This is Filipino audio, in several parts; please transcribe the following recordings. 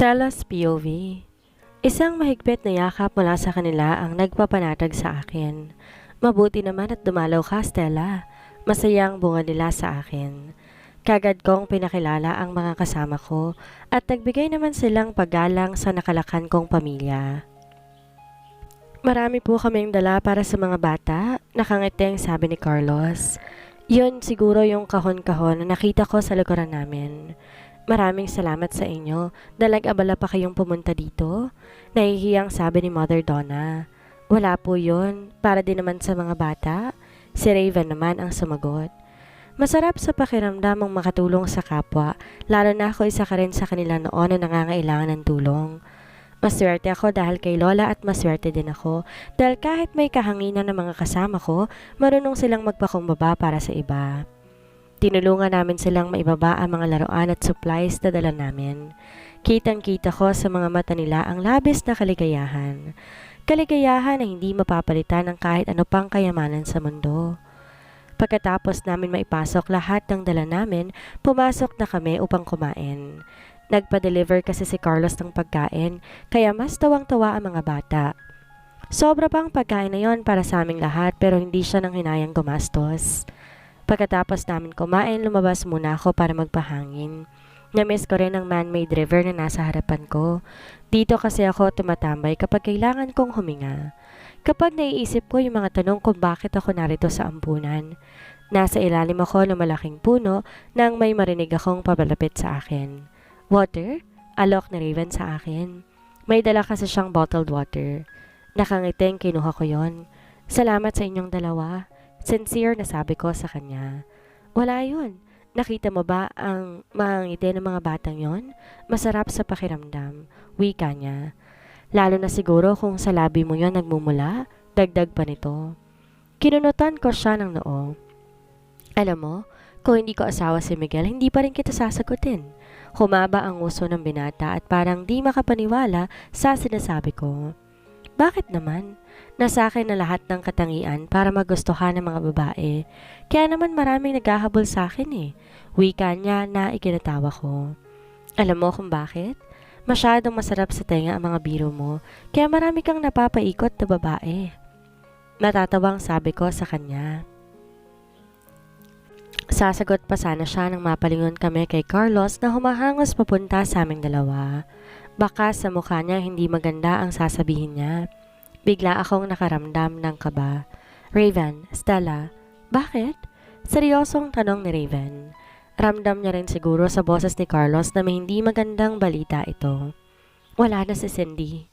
Stella's POV Isang mahigpit na yakap mula sa kanila ang nagpapanatag sa akin. Mabuti naman at dumalaw ka, Stella. Masayang bunga nila sa akin. Kagad kong pinakilala ang mga kasama ko at nagbigay naman silang paggalang sa nakalakan kong pamilya. Marami po kaming dala para sa mga bata, nakangiting sabi ni Carlos. Yun siguro yung kahon-kahon na nakita ko sa lugaran namin. Maraming salamat sa inyo. Dalag-abala pa kayong pumunta dito. Nahihiyang sabi ni Mother Donna. Wala po yun. Para din naman sa mga bata. Si Raven naman ang sumagot. Masarap sa pakiramdam ang makatulong sa kapwa, lalo na ako isa ka rin sa kanila noon na nangangailangan ng tulong. Maswerte ako dahil kay Lola at maswerte din ako dahil kahit may kahanginan ng mga kasama ko, marunong silang magpakumbaba para sa iba. Tinulungan namin silang maibaba ang mga laruan at supplies na dala namin. Kitang-kita ko sa mga mata nila ang labis na kaligayahan. Kaligayahan na hindi mapapalitan ng kahit ano pang kayamanan sa mundo. Pagkatapos namin maipasok lahat ng dala namin, pumasok na kami upang kumain. Nagpa-deliver kasi si Carlos ng pagkain, kaya mas tawang-tawa ang mga bata. Sobra pang pagkain na yon para sa aming lahat pero hindi siya nang hinayang gumastos. Pagkatapos namin kumain, lumabas muna ako para magpahangin. Namiss ko rin ang man-made river na nasa harapan ko. Dito kasi ako tumatambay kapag kailangan kong huminga. Kapag naiisip ko yung mga tanong kung bakit ako narito sa ampunan. Nasa ilalim ako ng malaking puno nang may marinig akong papalapit sa akin. Water? Alok ni Raven sa akin. May dala kasi siyang bottled water. Nakangiting kinuha ko yon. Salamat sa inyong dalawa. Sincere na sabi ko sa kanya. Wala yun. Nakita mo ba ang mga ngiti ng mga batang yon? Masarap sa pakiramdam. Wika niya. Lalo na siguro kung sa labi mo yon nagmumula, dagdag pa nito. Kinunutan ko siya ng noo. Alam mo, kung hindi ko asawa si Miguel, hindi pa rin kita sasagutin. Humaba ang uso ng binata at parang di makapaniwala sa sinasabi ko. Bakit naman? Nasa akin na lahat ng katangian para magustuhan ng mga babae. Kaya naman maraming naghahabol sa akin eh. Wika niya na ikinatawa ko. Alam mo kung bakit? Masyadong masarap sa tenga ang mga biro mo, kaya marami kang napapaikot na babae. Natatawang sabi ko sa kanya. Sasagot pa sana siya nang mapalingon kami kay Carlos na humahangos papunta sa aming dalawa. Baka sa mukha niya hindi maganda ang sasabihin niya. Bigla akong nakaramdam ng kaba. Raven, Stella, bakit? Seryosong tanong ni Raven. Ramdam niya rin siguro sa boses ni Carlos na may hindi magandang balita ito. Wala na si Cindy.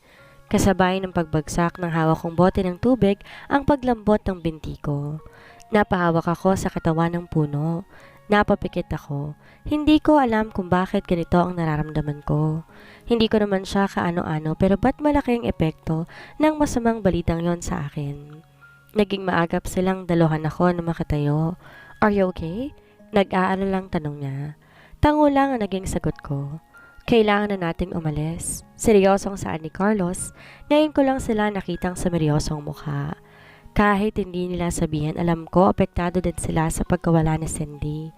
Kasabay ng pagbagsak ng hawak kong bote ng tubig ang paglambot ng binti ko. Napahawak ako sa katawan ng puno. Napapikit ako. Hindi ko alam kung bakit ganito ang nararamdaman ko. Hindi ko naman siya kaano-ano pero ba't malaki ang epekto ng masamang balitang yon sa akin. Naging maagap silang daluhan ako na makatayo. Are you okay? Nag-aalala lang tanong niya. Tango lang ang naging sagot ko. Kailangan na nating umalis. Seryosong saan ni Carlos, ngayon ko lang sila nakitang seryosong mukha. Kahit hindi nila sabihin, alam ko apektado din sila sa pagkawala ni Cindy.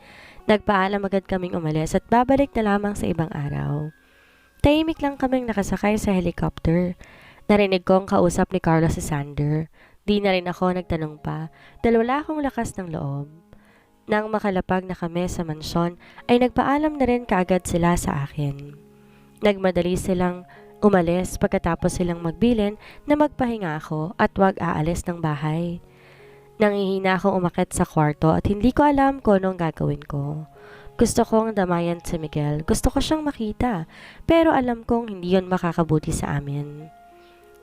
Nagpaalam agad kaming umalis at babalik na lamang sa ibang araw. Tahimik lang kaming nakasakay sa helicopter. Narinig kong kausap ni Carlos si Sander. Di na rin ako nagtanong pa dahil wala akong lakas ng loob. Nang makalapag na kami sa mansyon ay nagpaalam na rin kaagad sila sa akin. Nagmadali silang umalis pagkatapos silang magbilin na magpahinga ako at wag aalis ng bahay. Nangihina akong umakit sa kwarto at hindi ko alam kung anong gagawin ko. Gusto kong damayan si Miguel. Gusto ko siyang makita. Pero alam kong hindi yon makakabuti sa amin.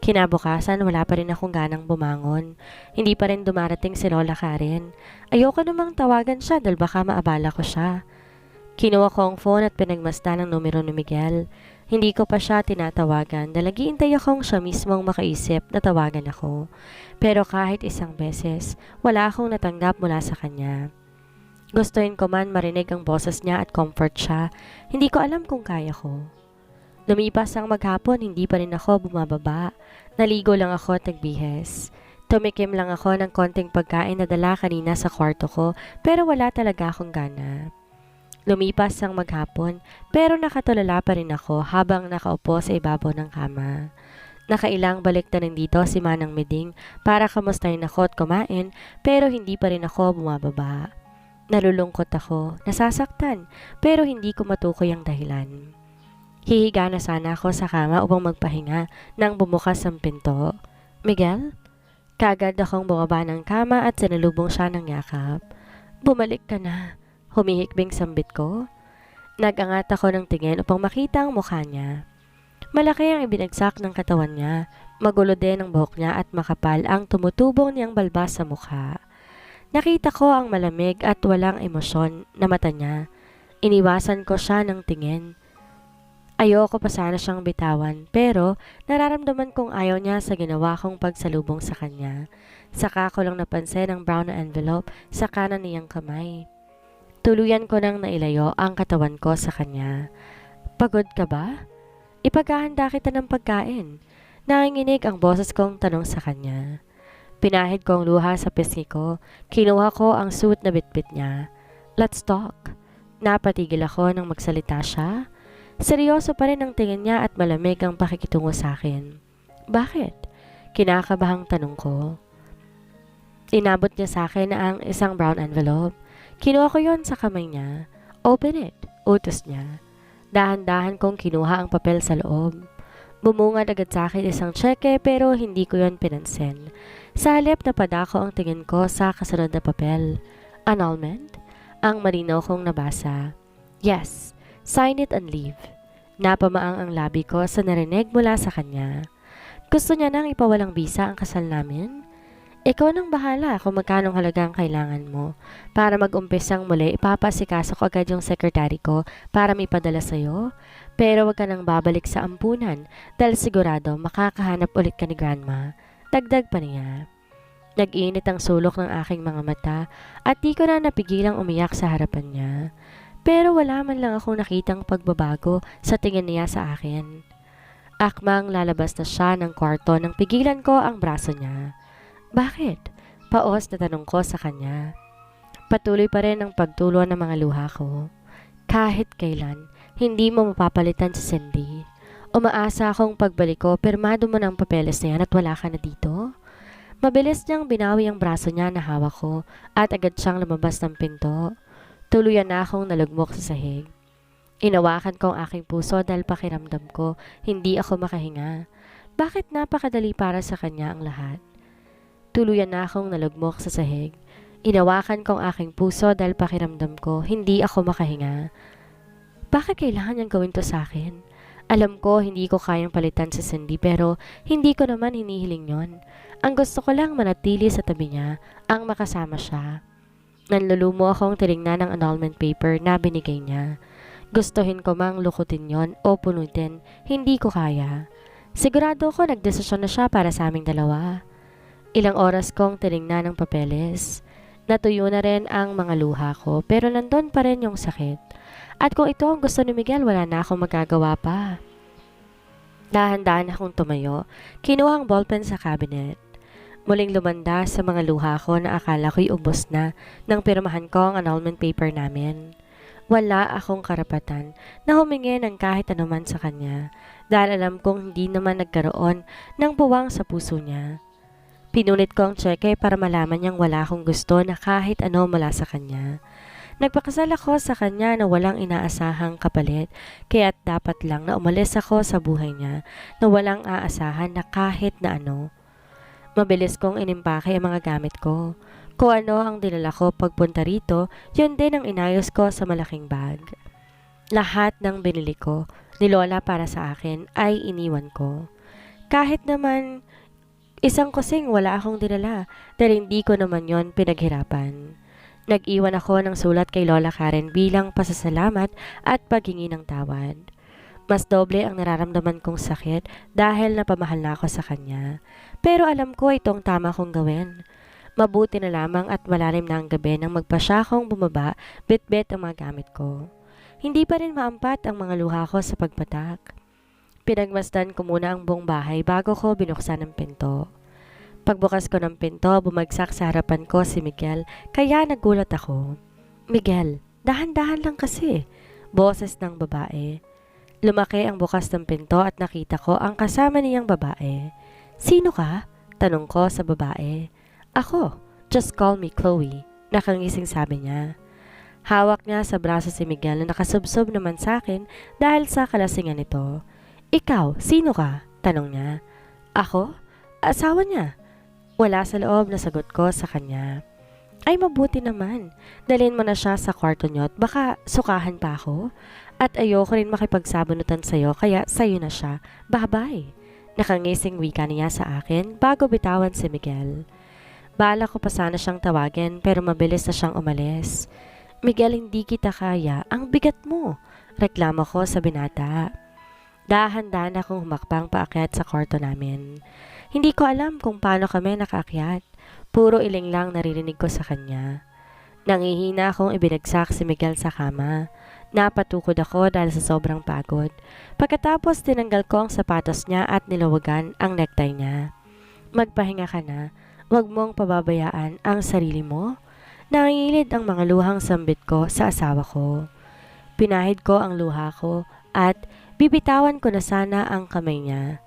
Kinabukasan, wala pa rin akong ganang bumangon. Hindi pa rin dumarating si Lola Karen. Ayoko namang tawagan siya dahil baka maabala ko siya. Kinuha ko ang phone at pinagmasta ng numero ni Miguel. Hindi ko pa siya tinatawagan dahil naghihintay akong siya mismong makaisip na tawagan ako. Pero kahit isang beses, wala akong natanggap mula sa kanya. Gustuin ko man marinig ang boses niya at comfort siya, hindi ko alam kung kaya ko. Lumipas ang maghapon, hindi pa rin ako bumababa. Naligo lang ako at nagbihes. Tumikim lang ako ng konting pagkain na dala kanina sa kwarto ko pero wala talaga akong gana. Lumipas ang maghapon, pero nakatulala pa rin ako habang nakaupo sa ibabaw ng kama. Nakailang balik na dito si Manang Meding para kamustahin ako at kumain, pero hindi pa rin ako bumababa. Nalulungkot ako, nasasaktan, pero hindi ko matukoy ang dahilan. Hihiga na sana ako sa kama upang magpahinga nang bumukas ang pinto. Miguel? Kagad akong bumaba ng kama at sinalubong siya ng yakap. Bumalik ka na. Humihikbing sambit ko. Nagangat ako ng tingin upang makita ang mukha niya. Malaki ang ibinagsak ng katawan niya. Magulo din ang buhok niya at makapal ang tumutubong niyang balbas sa mukha. Nakita ko ang malamig at walang emosyon na mata niya. Iniwasan ko siya ng tingin. Ayoko pa sana siyang bitawan pero nararamdaman kong ayaw niya sa ginawa kong pagsalubong sa kanya. Saka ko lang napansin ang brown envelope sa kanan niyang kamay. Tuluyan ko nang nailayo ang katawan ko sa kanya. Pagod ka ba? Ipaghahanda kita ng pagkain. Nanginginig ang boses kong tanong sa kanya. Pinahid ko ang luha sa pisngi ko. Kinuha ko ang suit na bitbit niya. Let's talk. Napatigil ako nang magsalita siya. Seryoso pa rin ang tingin niya at malamig ang pakikitungo sa akin. Bakit? Kinakabahang tanong ko. Inabot niya sa akin ang isang brown envelope. Kinuha ko yon sa kamay niya. Open it, utos niya. Dahan-dahan kong kinuha ang papel sa loob. Bumungad agad sa akin isang tseke pero hindi ko yon pinansin. Sa halip na padako ang tingin ko sa kasunod na papel. Annulment? Ang marinaw kong nabasa. Yes, sign it and leave. Napamaang ang labi ko sa narinig mula sa kanya. Gusto niya nang ipawalang bisa ang kasal namin? Ikaw nang bahala kung magkano halaga ang kailangan mo. Para mag-umpisang muli, ipapasikaso ko agad yung sekretary ko para may padala sa'yo. Pero wag ka nang babalik sa ampunan dahil sigurado makakahanap ulit ka ni Grandma. Dagdag pa niya. Nag-init ang sulok ng aking mga mata at di ko na napigilang umiyak sa harapan niya. Pero wala man lang akong nakitang pagbabago sa tingin niya sa akin. Akmang lalabas na siya ng kwarto nang pigilan ko ang braso niya. Bakit? Paos na tanong ko sa kanya. Patuloy pa rin ang pagtulo ng mga luha ko. Kahit kailan, hindi mo mapapalitan si Cindy. Umaasa akong pagbalik ko, pirmado mo ng papeles na yan at wala ka na dito. Mabilis niyang binawi ang braso niya na hawak ko at agad siyang lumabas ng pinto. Tuluyan na akong nalugmok sa sahig. Inawakan ko ang aking puso dahil pakiramdam ko hindi ako makahinga. Bakit napakadali para sa kanya ang lahat? Tuluyan na akong nalugmok sa sahig. Inawakan ko ang aking puso dahil pakiramdam ko hindi ako makahinga. Bakit kailangan niyang gawin to sa akin? Alam ko hindi ko kayang palitan si Cindy pero hindi ko naman hinihiling yon. Ang gusto ko lang manatili sa tabi niya, ang makasama siya. Nanlulumo akong tinignan ng annulment paper na binigay niya. Gustuhin ko mang lukutin yon o punutin, hindi ko kaya. Sigurado ko nagdesisyon na siya para sa aming dalawa. Ilang oras kong tinignan ng papeles. Natuyo na rin ang mga luha ko pero nandun pa rin yung sakit. At kung ito ang gusto ni Miguel, wala na akong magagawa pa. Dahan-dahan akong tumayo, kinuha ang ballpen sa cabinet. Muling lumanda sa mga luha ko na akala ko'y ubos na nang pirmahan ko ang annulment paper namin. Wala akong karapatan na humingi ng kahit anuman sa kanya dahil alam kong hindi naman nagkaroon ng buwang sa puso niya. Pinulit ko ang tseke para malaman niyang wala akong gusto na kahit ano mula sa kanya. Nagpakasal ako sa kanya na walang inaasahang kapalit, kaya't dapat lang na umalis ako sa buhay niya na walang aasahan na kahit na ano. Mabilis kong inimpake ang mga gamit ko. Kung ano ang dinala ko pagpunta rito, yun din ang inayos ko sa malaking bag. Lahat ng binili ko, ni Lola para sa akin, ay iniwan ko. Kahit naman isang kusing wala akong dinala dahil hindi ko naman yon pinaghirapan. Nag-iwan ako ng sulat kay Lola Karen bilang pasasalamat at paghingi ng tawad. Mas doble ang nararamdaman kong sakit dahil napamahal na ako sa kanya. Pero alam ko itong tama kong gawin. Mabuti na lamang at malalim na ang gabi nang magpasya akong bumaba, bit-bit ang mga gamit ko. Hindi pa rin maampat ang mga luha ko sa pagpatak. Pinagmasdan ko muna ang buong bahay bago ko binuksan ang pinto. Pagbukas ko ng pinto, bumagsak sa harapan ko si Miguel, kaya nagulat ako. Miguel, Dahan-dahan lang kasi. Boses ng babae. Lumaki ang bukas ng pinto at nakita ko ang kasama niyang babae. Sino ka? Tanong ko sa babae. Ako. Just call me Chloe. Nakangising sabi niya. Hawak niya sa braso si Miguel na nakasubsob naman sa akin dahil sa kalasingan nito. Ikaw, sino ka? Tanong niya. Ako? Asawa niya. Wala sa loob na sagot ko sa kanya. Ay mabuti naman. Dalhin mo na siya sa kwarto niyo at baka sukahan pa ako. At ayoko rin makipagsabunutan sa'yo kaya sa'yo na siya. Bye-bye. Nakangising wika niya sa akin bago bitawan si Miguel. Bala ko pa sana siyang tawagin pero mabilis na siyang umalis. Miguel, hindi kita kaya. Ang bigat mo. Reklamo ko sa binata. Dahan-dahan akong humakbang paakyat sa kwarto namin. Hindi ko alam kung paano kami nakaakyat. Puro iling lang naririnig ko sa kanya. Nangihina akong ibinagsak si Miguel sa kama. Napatukod ako dahil sa sobrang pagod. Pagkatapos tinanggal ko ang sapatos niya at nilawagan ang necktie niya. Magpahinga ka na. Huwag mong pababayaan ang sarili mo. Nangingilid ang mga luhang sambit ko sa asawa ko. Pinahid ko ang luha ko at bibitawan ko na sana ang kamay niya.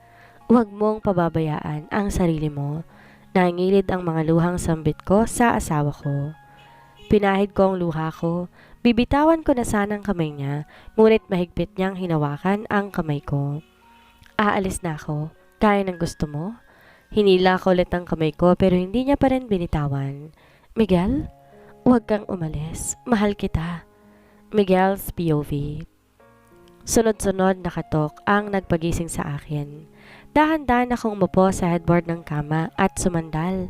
Huwag mong pababayaan ang sarili mo. Nangingilid ang mga luhang sambit ko sa asawa ko. Pinahid ko ang luha ko. Bibitawan ko na sana ang kamay niya, ngunit mahigpit niyang hinawakan ang kamay ko. Aalis na ako. Kaya ng gusto mo? Hinila ko ulit ang kamay ko pero hindi niya pa rin binitawan. Miguel, huwag kang umalis. Mahal kita. Miguel's POV Sunod-sunod na katok ang nagpagising sa akin. Dahan-dahan akong umupo sa headboard ng kama at sumandal.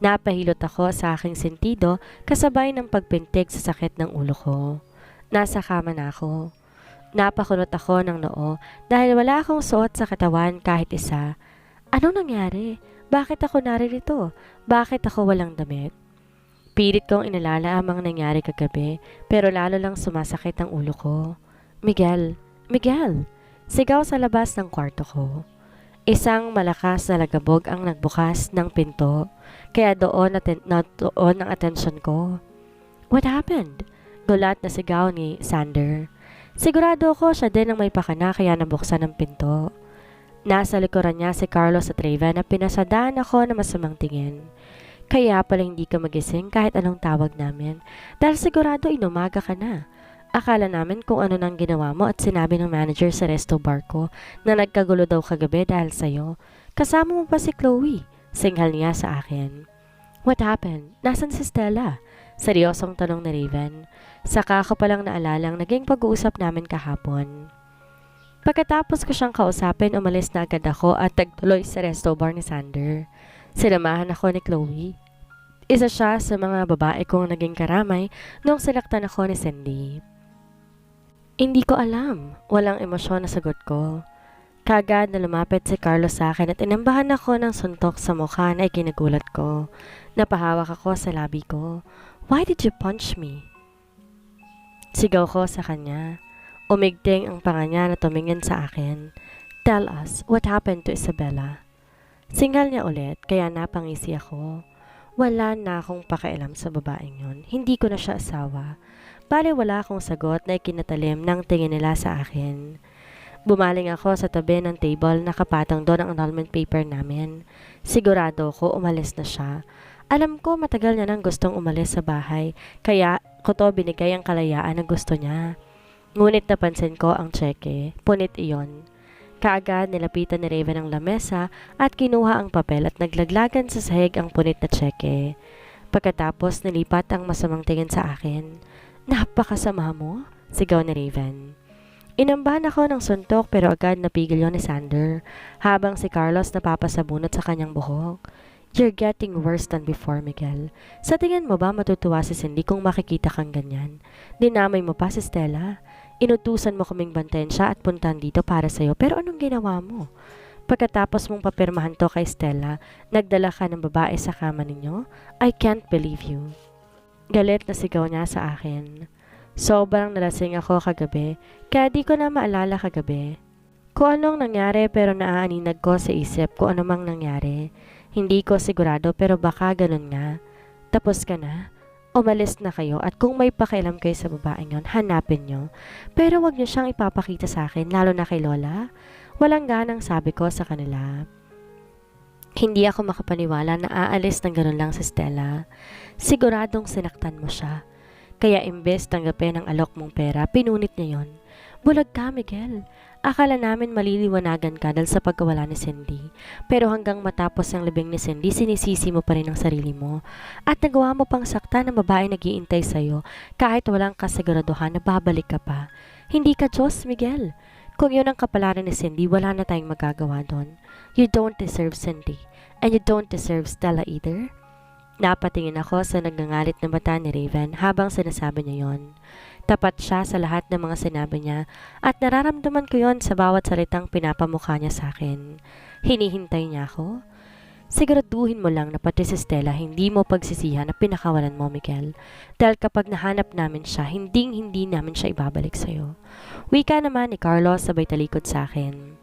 Napahilot ako sa aking sentido kasabay ng pagpintig sa sakit ng ulo ko. Nasa kama na ako. Napakunot ako ng noo dahil wala akong suot sa katawan kahit isa. Anong nangyari? Bakit ako naririto? Bakit ako walang damit? Pilit kong inalala ang mga nangyari kagabi pero lalo lang sumasakit ang ulo ko. Miguel, Miguel, sigaw sa labas ng kwarto ko. Isang malakas na lagabog ang nagbukas ng pinto, kaya doon, aten- na doon ang atensyon ko. What happened? Gulat na sigaw ni Sander. Sigurado ko siya din ang may pakana kaya nabuksan ang pinto. Nasa likuran niya si Carlos at Raven na pinasadaan ako na masamang tingin. Kaya pala hindi ka magising kahit anong tawag namin dahil sigurado inumaga ka na. Akala namin kung ano nang ginawa mo at sinabi ng manager sa resto bar ko na nagkagulo daw kagabi dahil sa'yo. Kasama mo pa si Chloe? Singhal niya sa akin. What happened? Nasaan si Stella? Seryosong tanong ni Raven. Saka ko palang naalalang naging pag-uusap namin kahapon. Pagkatapos ko siyang kausapin, umalis na agad ako at tagtuloy sa resto bar ni Sander. Sinamahan ako ni Chloe. Isa siya sa mga babae kong naging karamay nung sinaktan ako ni Cindy. Hindi ko alam. Walang emosyon na sagot ko. Kagad na lumapit si Carlos sa akin at inambahan ako ng suntok sa mukha na ikinagulat ko. Napahawak ako sa labi ko. Why did you punch me? Sigaw ko sa kanya. Umigting ang panga niya na tumingin sa akin. Tell us, what happened to Isabella? Singal niya ulit, kaya napangisi ako. Wala na akong pakialam sa babaeng yun. Hindi ko na siya asawa. Bale wala akong sagot na ikinatalim ng tingin nila sa akin. Bumaling ako sa tabi ng table nakapatong doon ang annulment paper namin. Sigurado ko umalis na siya. Alam ko matagal niya nang gustong umalis sa bahay, kaya ko to binigay ang kalayaan na gusto niya. Ngunit napansin ko ang tseke, punit iyon. Kaagad nilapitan ni Raven ang lamesa at kinuha ang papel at naglaglagan sa sahig ang punit na tseke. Pagkatapos nilipat ang masamang tingin sa akin. Napakasama mo? Sigaw ni Raven. Inambahan ako ng suntok pero agad napigil yon ni Sander habang si Carlos napapasabunot sa kanyang buhok. You're getting worse than before, Miguel. Sa tingin mo ba matutuwa si Cindy kung makikita kang ganyan? Dinamay mo pa si Stella. Inutusan mo kaming bantayan siya at puntahan dito para sa'yo pero anong ginawa mo? Pagkatapos mong papirmahan to kay Stella, nagdala ka ng babae sa kama ninyo? I can't believe you. Galit na sigaw niya sa akin. Sobrang nalasing ako kagabi, kaya di ko na maalala kagabi. Kung anong nangyari pero naaaninag ko sa isip kung ano mang nangyari. Hindi ko sigurado pero baka ganun nga. Tapos ka na? Umalis na kayo at kung may pakialam kayo sa babaeng yon, hanapin nyo. Pero wag nyo siyang ipapakita sa akin, lalo na kay Lola. Walang ganang sabi ko sa kanila. Hindi ako makapaniwala na aalis ng ganun lang si Stella. Siguradong sinaktan mo siya. Kaya imbes tanggapin ang alok mong pera, pinunit niya yon. Bulag ka, Miguel. Akala namin maliliwanagan ka dahil sa pagkawala ni Cindy. Pero hanggang matapos ang libing ni Cindy, sinisisi mo pa rin ang sarili mo. At nagawa mo pang sakta ng babae nagiintay sa'yo kahit walang kasiguraduhan na babalik ka pa. Hindi ka Diyos, Miguel. Kung yun ang kapalaran ni Cindy, wala na tayong magagawa doon. You don't deserve Cindy. And you don't deserve Stella either. Napatingin ako sa nagngangalit na mata ni Raven habang sinasabi niya yon. Tapat siya sa lahat ng mga sinabi niya at nararamdaman ko yon sa bawat salitang pinapamukha niya sa akin. Hinihintay niya ako. Siguraduhin mo lang na pati si Stella hindi mo pagsisihan na pinakawalan mo, Miguel. Dahil kapag nahanap namin siya, hinding hindi namin siya ibabalik sa'yo. Wika naman ni Carlos sabay talikod sa akin.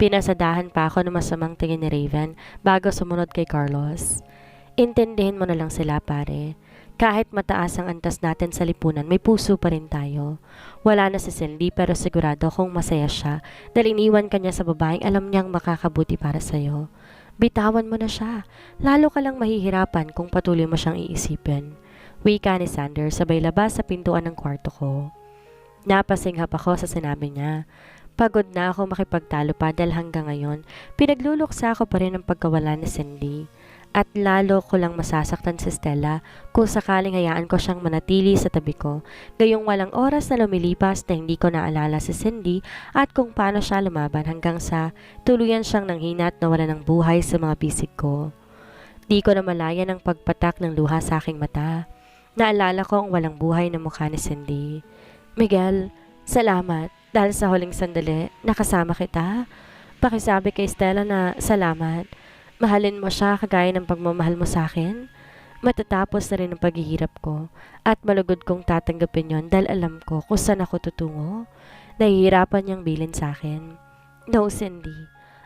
Pinasadahan pa ako ng masamang tingin ni Raven bago sumunod kay Carlos. Intindihin mo na lang sila pare. Kahit mataas ang antas natin sa lipunan, may puso pa rin tayo. Wala na si Cindy pero sigurado kung masaya siya dahil iniwan ka niya sa babaeng alam niyang makakabuti para sa'yo. Bitawan mo na siya. Lalo ka lang mahihirapan kung patuloy mo siyang iisipin. Wika ni Sander sabay labas sa pintuan ng kwarto ko. Napasinghap ako sa sinabi niya. Pagod na ako makipagtalo pa dahil hanggang ngayon, pinagluluksa ako pa rin ang pagkawala ni Cindy. At lalo ko lang masasaktan si Stella kung sakaling hayaan ko siyang manatili sa tabi ko, gayong walang oras na lumilipas na hindi ko naalala si Cindy at kung paano siya lumaban hanggang sa tuluyan siyang nanghina at nawala ng buhay sa mga bisig ko. Di ko na malaya ng pagpatak ng luha sa aking mata. Naalala ko ang walang buhay na mukha ni Cindy. Miguel, salamat dahil sa huling sandali nakasama kita. Pakisabi kay Stella na salamat. Mahalin mo siya kagaya ng pagmamahal mo sa akin. Matatapos na rin ang paghihirap ko at malugod kong tatanggapin yon dahil alam ko kung saan ako tutungo. Nahihirapan niyang bilin sa akin. No, Cindy.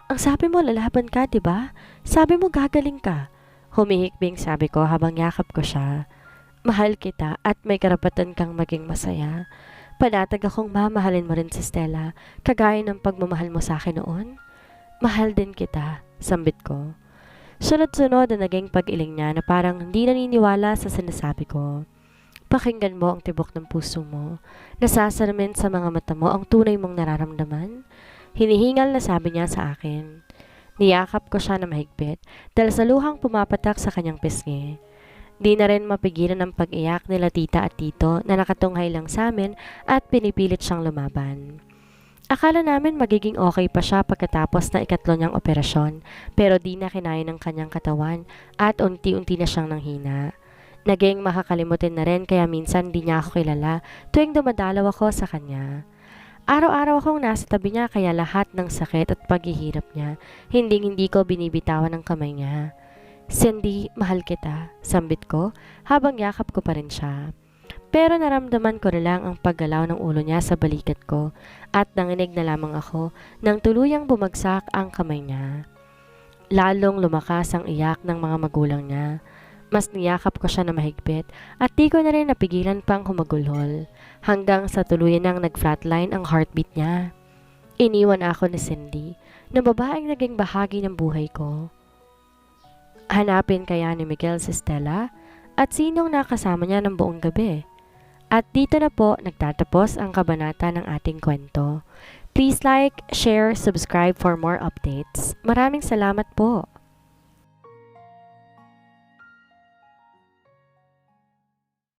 Ang sabi mo lalaban ka, di ba? Sabi mo gagaling ka. Humihikbing sabi ko habang yakap ko siya. Mahal kita at may karapatan kang maging masaya. Panatag akong mamahalin mo rin si Stella, kagaya ng pagmamahal mo sa akin noon. Mahal din kita, sambit ko. Sunod-sunod na naging pag-iling niya na parang hindi naniniwala sa sinasabi ko. Pakinggan mo ang tibok ng puso mo. Nasasalamin sa mga mata mo ang tunay mong nararamdaman. Hinihingal na sabi niya sa akin. Niyakap ko siya na mahigpit dahil sa luhang pumapatak sa kanyang pisngi. Di na rin mapigilan ang pag-iyak nila tita at tito na nakatunghay lang sa amin at pinipilit siyang lumaban. Akala namin magiging okay pa siya pagkatapos na ikatlo niyang operasyon pero di na kinaya ng kanyang katawan at unti-unti na siyang nanghina. Naging makakalimutin na rin kaya minsan di niya ako kilala tuwing dumadalaw ako sa kanya. Araw-araw akong nasa tabi niya kaya lahat ng sakit at paghihirap niya, hindi hindi ko binibitawan ng kamay niya. Cindy, mahal kita, sambit ko habang yakap ko pa rin siya. Pero naramdaman ko na lang ang paggalaw ng ulo niya sa balikat ko at nanginig na lamang ako nang tuluyang bumagsak ang kamay niya. Lalong lumakas ang iyak ng mga magulang niya. Mas niyakap ko siya na mahigpit at di ko na rin napigilan pang humagulhol hanggang sa tuluyan nang nag-flatline ang heartbeat niya. Iniwan ako ni Cindy na babaeng naging bahagi ng buhay ko. Hanapin kaya ni Miguel si Stella at sinong nakasama niya ng buong gabi. At dito na po nagtatapos ang kabanata ng ating kwento. Please like, share, subscribe for more updates. Maraming salamat po!